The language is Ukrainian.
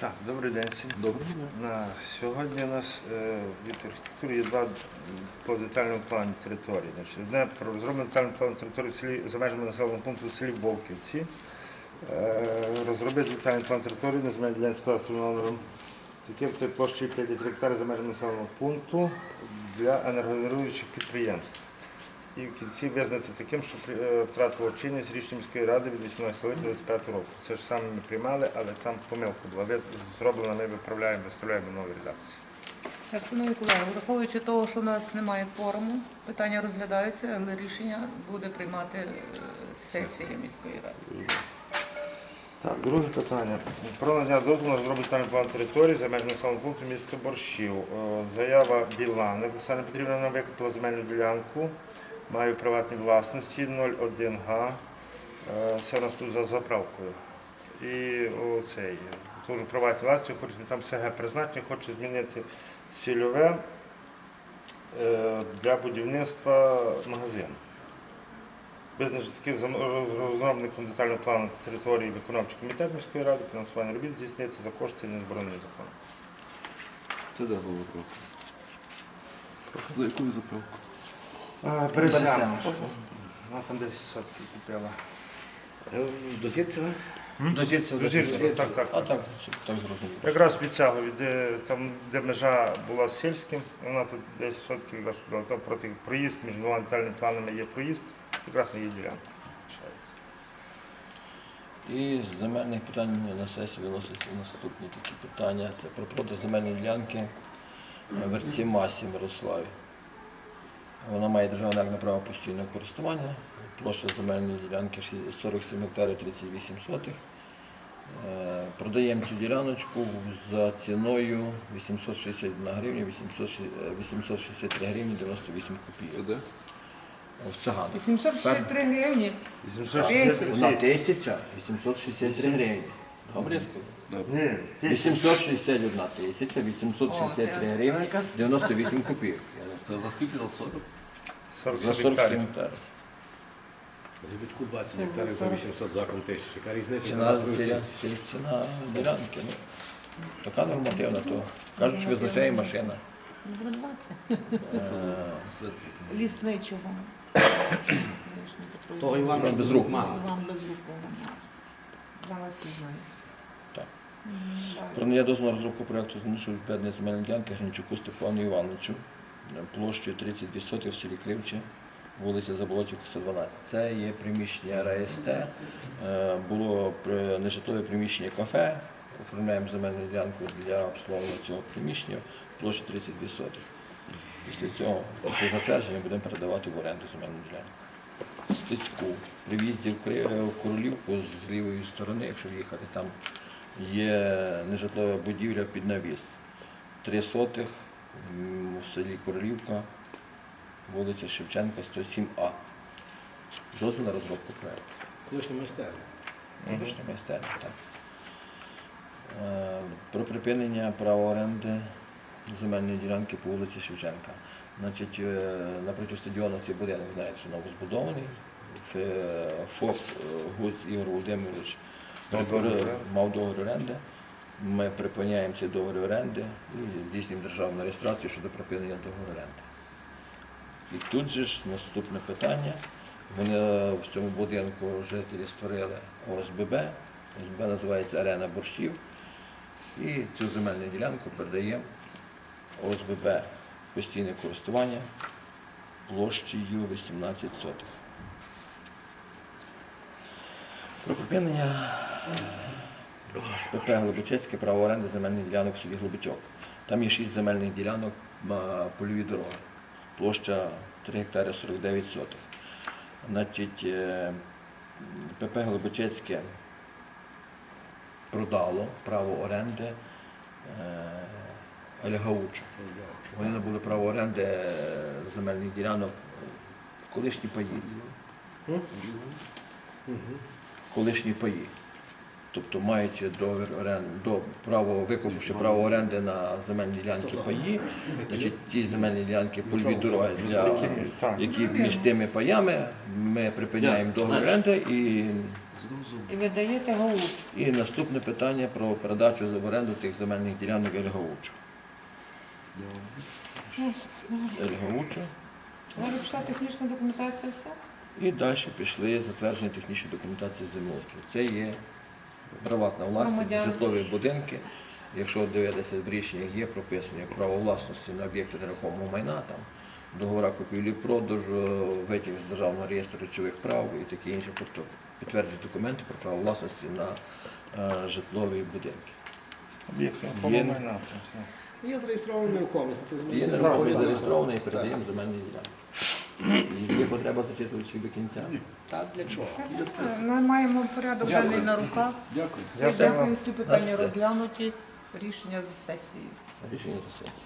Так, добрий день всім. Доброго дня. На сьогодні у нас е, від архітектури є два по детальному плані території. Значить, одне про розроблений детальний план території в селі за межами населеного пункту в селі Вовківці. Е, Розробити детальний план території на земельній ділянці кадастровим номером таке площею 5 гектарів за межами населеного пункту для енергогенеруючих підприємств. І в кінці визнати таким, що е, втратило чинність рішення міської ради від 18 липня 25 року. Це ж саме ми приймали, але там помилка була. Зроблена, ми виправляємо, виставляємо нові редакції. Так, шановні колеги, враховуючи того, що у нас немає форуму, питання розглядаються, але рішення буде приймати е, сесія міської ради. Так, друге питання. Про надання дозволу на розробити детальний план території за межами населеного пункту міста Борщів. Е, Заява Білани. Оксана Петрівна нам викупила земельну ділянку. Маю приватній власності 01 га. Е, Це у нас тут за заправкою. І оцей. Теж приватні власності, хоче там СГ призначення, хоче змінити цільове е, для будівництва магазину. Визначити розробником детального плану території виконавчий комітет міської ради, фінансування робіт здійснюється за кошти незборонені законом. Це де за заправку? За якою заправку? Пересям. Вона там десь сотки купила. До Сітцева? До Зірця, До Зірцева, так, так, А так. так, зрозуміло. Якраз від цього, від, е, там, де межа була з сільським, вона тут десь сотки якраз купила. Там проти проїзд, між двома планами є проїзд, якраз на її ділянку. І з земельних питань на сесії виносяться наступні такі питання. Це про продаж земельної ділянки верці Масі Мирославі. Вона має державне акт на право постійного користування. Площа земельної ділянки 47 гектарів 38 сотих. Е, Продаємо цю діляночку за ціною 861 гривня, 860 е, 863 гривні 98 копійок. де? В Цаган. 863 гривні. 860 Вона тисяча 863 гривні. Добре я сказав? Ні, 861 тисяча 863 О, гривні 98 копійок. Це за скільки за 40? 47 За 47 гектарів. гектарів. Рибочку 20 гектарів за 800 закон тисяч. Яка різниця? Ціна, ціна, ціна, ділянки. Ну, така нормативна, то кажуть, що визначає машина. Е, Лісничого. Того Івана Іван без рук мало. Іван Безруков. Зараз всі знають. Про надання дозволу на розробку проєкту змішують відведення земельної ділянки Гринчуку Степану Івановичу площею 32 соти в селі Кривче, вулиця Заболотівка, 112. Це є приміщення РАСТ, е, було нежитлове приміщення кафе, оформляємо земельну ділянку для обслуговування цього приміщення, площа 32 соти. Після цього, після затвердження, будемо передавати в оренду земельну ділянку. Стецьку. При в Королівку з лівої сторони, якщо їхати, там є нежитлова будівля під навіс. Три сотих в селі Королівка, вулиця Шевченка, 107А. Дозвіл на розробку проєкту. Колишня майстерня. Колишня майстерня, так. Е, Про припинення права оренди земельної ділянки по вулиці Шевченка. Значить, е, напроти стадіону цей будинок, знаєте, що новозбудований. Е, ФОП е, Гуц Ігор Володимирович Мав договір оренди. Ми припиняємо цей договір оренди і здійснюємо державну реєстрацію щодо припинення договору оренди. І тут же ж наступне питання. Вони в цьому будинку жителі створили ОСББ. ОСББ називається Арена борщів. І цю земельну ділянку передаємо ОСББ постійне користування площею 18 сотих. Про припинення СПП Глибочецьке право оренди земельних ділянок в селі Глибочок. Там є шість земельних ділянок польові дороги. Площа 3 гектари 49 сотих. Значить, е, ПП Глибочецьке продало право оренди е, Ельгаучу. Вони набули право оренди е, земельних ділянок колишні паї. Колишні паї. Тобто маючи договір оренди, до право викупивши право оренди на земельні ділянки паї, значить ті земельні ділянки польові дороги для які між тими паями ми припиняємо договір оренди і І ви даєте галуч. І наступне питання про передачу в оренду тих земельних ділянок Ельгаучу. Ельгаучу. Далі пішла технічна документація все? І далі пішли затвердження технічної документації землеустрою. Це є приватна власність, житлові будинки. Якщо дивитися в рішеннях, є прописано як право власності на об'єкти нерухомого майна, там договора купівлі-продажу, витяг з державного реєстру речових прав і таке інше, тобто підтверджують документи про право власності на е, житлові будинки. Об'єкти Є- майна. це все. Є зареєстрований нерухомість. Є так. зареєстрований і передаємо земельні ділянки. Є потреба зачитувати їх до кінця. Так, для чого? Ми маємо порядок Дякую. денний на руках. Дякую. Дякую всі питання розглянуті. Рішення з сесією. Рішення за сесію.